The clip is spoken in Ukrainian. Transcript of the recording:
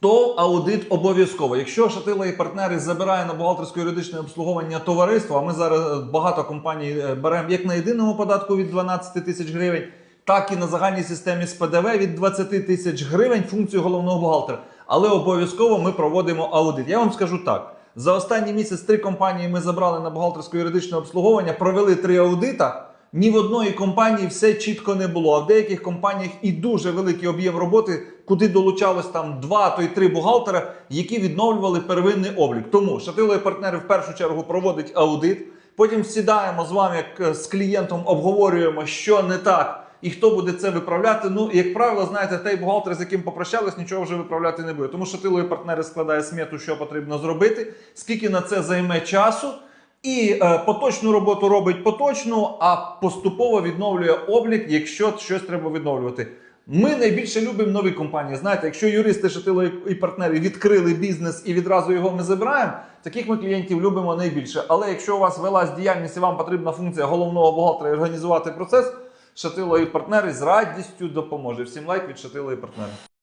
то аудит обов'язково. Якщо Шатила і партнери забирає на бухгалтерсько-юридичне обслуговування товариство, а ми зараз багато компаній е, беремо як на єдиному податку від 12 тисяч гривень, так і на загальній системі з ПДВ від 20 тисяч гривень функцію головного бухгалтера. Але обов'язково ми проводимо аудит. Я вам скажу так: за останній місяць три компанії ми забрали на бухгалтерсько-юридичне обслуговування, провели три аудита. Ні в одної компанії все чітко не було. А в деяких компаніях і дуже великий об'єм роботи, куди долучалось там два, то й три бухгалтера, які відновлювали первинний облік. Тому Шатило партнери в першу чергу проводить аудит. Потім сідаємо з вами як е, з клієнтом, обговорюємо, що не так. І хто буде це виправляти? Ну, як правило, знаєте, той бухгалтер, з яким попрощались, нічого вже виправляти не буде. Тому що партнери складає смету, що потрібно зробити, скільки на це займе часу. І е, поточну роботу робить поточну, а поступово відновлює облік, якщо щось треба відновлювати. Ми найбільше любимо нові компанії. Знаєте, якщо юристи Шатило і партнери відкрили бізнес і відразу його ми забираємо, таких ми клієнтів любимо найбільше. Але якщо у вас велась діяльність і вам потрібна функція головного бухгалтера і організувати процес, Шатило і партнери з радістю допоможе. Всім лайк від Шатило і партнери.